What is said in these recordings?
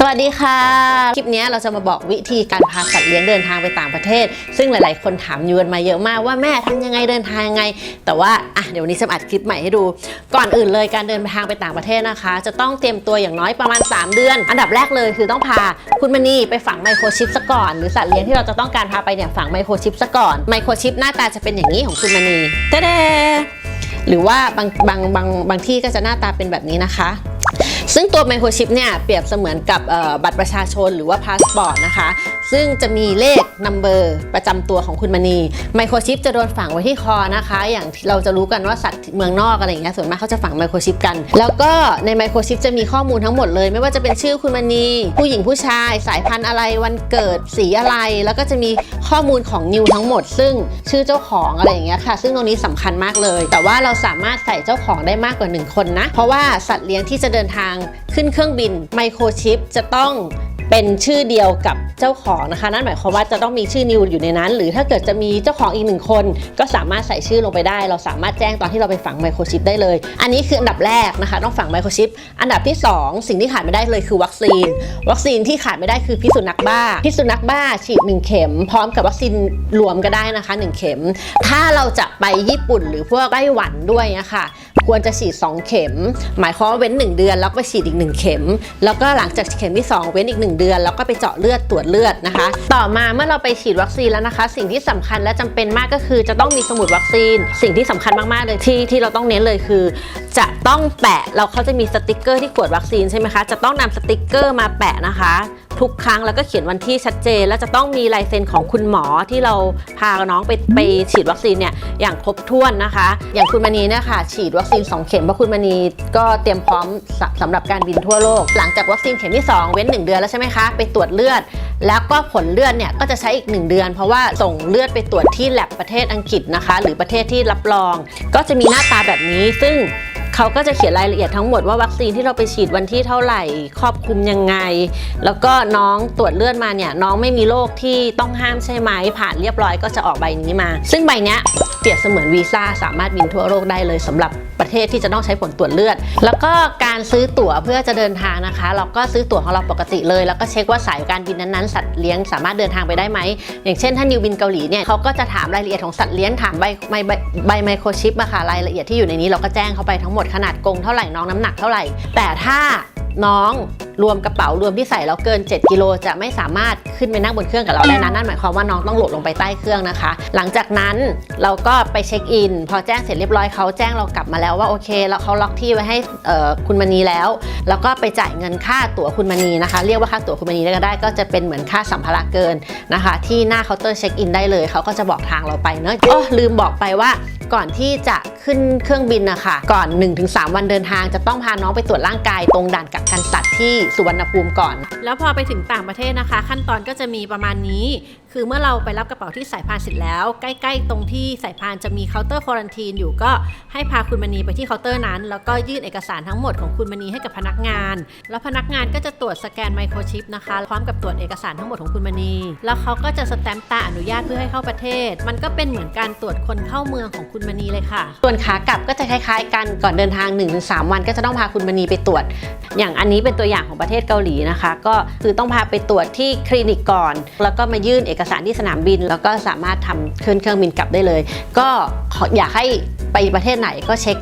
สวัสดีค่ะ คลิปนี้เราจะมาบอกวิธีการพาสัตว์เลี้ยงเดินทางไปต่างประเทศ ซึ่งหลาย ๆ คนถามยูนมาเยอะมากว่าแม่ทำยังไงเดินทางยังไง แต่ว่าอะเดี๋ยววันนี้จะอัดคลิปใหม่ให้ดู ก่อนอื่นเลยการเดินทางไปต่างประเทศนะคะ จะต้องเตรียมตัวอย่างน้อยประมาณ 3 เดือน อันดับแรกเลยคือต้องพาคุณมณีไปฝังไมโครชิปซะก่อน หรือสัตว์เลี้ยงที่เราจะต้องการพาไปเนี่ยฝังไมโครชิปซะก่อนไมโครชิปหน้าตาจะเป็นอย่างนี้ของคุณมณีเต้ หรือว่าบางบางบางบางที่ก็จะหน้าตาเป็นแบบนี้นะคะ ซึ่งตัวไมโครชิปเนี่ยเปรียบเสมือนกับบัตรประชาชนหรือว่าพาสปอร์ตนะคะ ซึ่งจะมีเลขนัมเบอร์ประจำตัวของคุณมณีไมโครชิปจะโดนฝังไว้ที่คอนะคะ อย่างเราจะรู้กันว่าสัตว์เมืองนอกอะไรอย่างเงี้ยส่วนมากเขาจะฝังไมโครชิปกัน แล้วก็ในไมโครชิปจะมีข้อมูลทั้งหมดเลย ไม่ว่าจะเป็นชื่อคุณมณี ผู้หญิงผู้ชาย สายพันธุ์อะไรวันเกิดสีอะไร แล้วก็จะมีข้อมูลของนิวทั้งหมด ซึ่งชื่อเจ้าของอะไรอย่างเงี้ยค่ะ ซึ่งตรงนี้สำคัญมากเลย แต่ว่าเราสามารถใส่เจ้าของได้มากกว่าหนึ่งคนนะเพราะว่าสัตว์เลี้ยงที่จะเดินทางขึ้นเครื่องบินไมโครชิปจะต้องเป็นชื่อเดียวกับเจ้าของนะคะ นั่นหมายความว่าจะต้องมีชื่อนิวอยู่ในนั้น หรือถ้าเกิดจะมีเจ้าของอีกหนึ่งคน ก็สามารถใส่ชื่อลงไปได้ เราสามารถแจ้งตอนที่เราไปฝังไมโครชิปได้เลย อันนี้คืออันดับแรกนะคะ ต้องฝังไมโครชิป อันดับที่ 2 สิ่งที่ขาดไม่ได้เลยคือวัคซีน วัคซีนที่ขาดไม่ได้คือพิษสุนัขบ้า พิษสุนัขบ้าฉีด 1 เข็ม พร้อมกับวัคซีนรวมก็ได้นะคะ 1 เข็ม ถ้าเราจะไปญี่ปุ่นหรือพวกไต้หวันด้วยนะคะ ควรจะฉีด 2 เข็ม หมายความว่าเว้น 1 เดือนแล้วไปฉีดอีก 1 เข็ม แล้วก็หลังจากเข็มที่ 2 เว้นอีก 1 เดือน แล้วก็ไปเจาะเลือดตรวจเลือดนะคะ ต่อมาเมื่อเราไปฉีดวัคซีนแล้วนะคะ สิ่งที่สำคัญและจำเป็นมากก็คือ จะต้องมีสมุดวัคซีน สิ่งที่สำคัญมากๆเลยที่ที่เราต้องเน้นเลยคือ จะต้องแปะเราเขาจะมีสติกเกอร์ที่ขวดวัคซีนใช่ไหมคะจะต้องนำสติกเกอร์มาแปะนะคะ ทุกครั้งแล้วก็เขียนวันที่ชัดเจน และจะต้องมีลายเซ็นของคุณหมอที่เราพาน้องไปไปฉีดวัคซีนเนี่ยอย่างครบถ้วนนะคะ อย่างคุณมณีเนี่ยค่ะฉีดวัคซีน 2 เข็มเพราะคุณมณีก็เตรียมพร้อมสำสำหรับการบินทั่วโลก หลังจากวัคซีนเข็มที่ 2 เว้น 1 เดือนแล้วใช่ไหมคะไปตรวจเลือด แล้วก็ผลเลือดเนี่ยก็จะใช้อีก 1 เดือน เพราะว่าส่งเลือดไปตรวจที่แลบประเทศอังกฤษนะคะ หรือประเทศที่รับรอง ก็จะมีหน้าตาแบบนี้ซึ่ง เขาก็จะเขียนรายละเอียดทั้งหมดว่าวัคซีนที่เราไปฉีดวันที่เท่าไหร่ ครอบคลุมยังไง แล้วก็น้องตรวจเลือดมาเนี่ยน้องไม่มีโรคที่ต้องห้ามใช่ไหมผ่านเรียบร้อยก็จะออกใบนี้มา ซึ่งใบนี้เปรียบเสมือนวีซ่าสามารถบินทั่วโลกได้เลยสำหรับประเทศที่จะต้องใช้ผลตรวจเลือด แล้วก็ การซื้อตั๋วเพื่อจะเดินทางนะคะ เราก็ซื้อตั๋วของเราปกติเลย แล้วก็เช็คว่าสายการบินนั้นๆสัตว์เลี้ยงสามารถเดินทางไปได้ไหมอย่างเช่นถ้านิวบินเกาหลีเนี่ยเขาก็จะถามรายละเอียดของสัตว์เลี้ยงถามใบใบใบใบไมโครชิปมาค่ะรายละเอียดที่อยู่ในนี้เราก็แจ้งเขาไปทั้งหมดขนาดกรงเท่าไหร่น้องน้ำหนักเท่าไหร่ แต่ถ้าน้อง รวมกระเป๋ารวมที่ใส่แล้วเกิน 7 กิโลจะไม่สามารถขึ้นไปนั่งบนเครื่องกับเราได้นะนั่นหมายความว่าน้องต้องโหลดลงไปใต้เครื่องนะคะ หลังจากนั้นเราก็ไปเช็คอิน พอแจ้งเสร็จเรียบร้อยเขาแจ้งเรากลับมาแล้วว่าโอเคแล้วเขาล็อกที่ไว้ให้เอ่อคุณมณีแล้ว แล้วก็ไปจ่ายเงินค่าตั๋วคุณมณีนะคะ เรียกว่าค่าตั๋วคุณมณีก็ได้ก็จะเป็นเหมือนค่าสัมภาระเกินนะคะ ที่หน้าเคาน์เตอร์เช็คอินได้เลยเขาก็จะบอกทางเราไปเนอะอ๋อลืมบอกไปว่าก่อนที่จะขึ้นเครื่องบินนะคะก่อน 1-3 วันเดินทางจะต้องพาน้องไปตรวจร่างกายตรงด่านกักกันสัตว์ที่สุวรรณภูมิก่อน แล้วพอไปถึงต่างประเทศนะคะ ขั้นตอนก็จะมีประมาณนี้คือเมื่อเราไปรับกระเป๋าที่สายพานเสร็จแล้ว ใกล้ ๆ ตรงที่สายพานจะมีเคาน์เตอร์ควอรันทีนอยู่ก็ให้พาคุณมณีไปที่เคาน์เตอร์นั้น แล้วก็ยื่นเอกสารทั้งหมดของคุณมณีให้กับพนักงาน แล้วพนักงานก็จะตรวจสแกนไมโครชิปนะคะพร้อมกับตรวจเอกสารทั้งหมดของคุณมณี แล้วเขาก็จะสแตมป์ตาอนุญาตเพื่อให้เข้าประเทศ มันก็เป็นเหมือนการตรวจคนเข้าเมืองของคุณมณีเลยค่ะ ส่วนขากลับก็จะคล้ายๆ กันก่อนเดินทาง 1-3 วันก็จะต้องพาคุณมณีไปตรวจ อย่างอันนี้เป็นตัวอย่างของประเทศเกาหลีนะคะ ก็คือต้องพาไปตรวจที่คลินิกก่อน แล้วก็มายื่นเอกอกสารที่สนามบิน แล้วก็สามารถทำเครื่องเครื่องบินกลับได้เลย ก็อยากให้ไปประเทศไหนก็เช็ค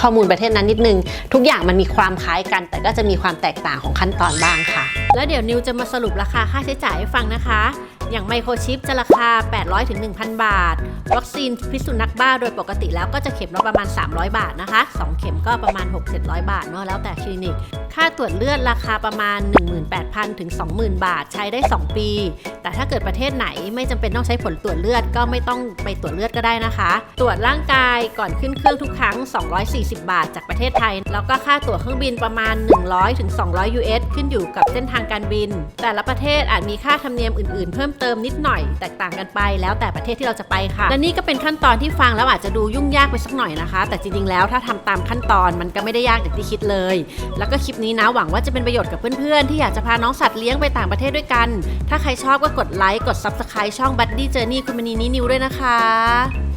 ข้อมูลประเทศนั้นนิดนึง ทุกอย่างมันมีความคล้ายกัน แต่ก็จะมีความแตกต่างของขั้นตอนบ้างค่ะ แล้วเดี๋ยวนิวจะมาสรุปราคาค่าใช้จ่ายให้ฟังนะคะ อย่างไมโครชิปจะราคา 800ถึง1,000 บาท วัคซีนพิษสุนัขบ้าโดยปกติแล้วก็จะเข็มละประมาณ 300 บาทนะคะ 2 เข็มก็ประมาณ 6-700 บาทเนาะแล้วแต่คลินิก ค่าตรวจเลือดราคาประมาณ 18,000 ถึง 20,000 บาท ใช้ได้ 2 ปี แต่ถ้าเกิดประเทศไหนไม่จำเป็นต้องใช้ผลตรวจเลือดก็ไม่ต้องไปตรวจเลือดก็ได้นะคะ ตรวจร่างกายก่อนขึ้นเครื่องทุกครั้ง 240 บาท จากประเทศไทย แล้วก็ค่าตั๋วเครื่องบินประมาณ 100ถึง200 US ขึ้นอยู่กับเส้นทางการบิน แต่ละประเทศอาจมีค่าธรรมเนียมอื่นๆ เพิ่มเติมนิดหน่อย แตกต่างกันไปแล้วแต่ประเทศที่เราจะไปค่ะ และนี่ก็เป็นขั้นตอนที่ฟังแล้วอาจจะดูยุ่งยากไปสักหน่อยนะคะ แต่จริงๆแล้วถ้าทำตามขั้นตอนมันก็ไม่ได้ยากอย่างที่คิดเลย แล้วก็คลิปนี้นะหวังว่าจะเป็นประโยชน์กับเพื่อนๆ ที่อยากจะพาน้องสัตว์เลี้ยงไปต่างประเทศด้วยกัน ถ้าใครชอบก็กดไลค์กด Subscribe ช่อง Buddy Journey คุณมณีนินิวด้วยนะคะ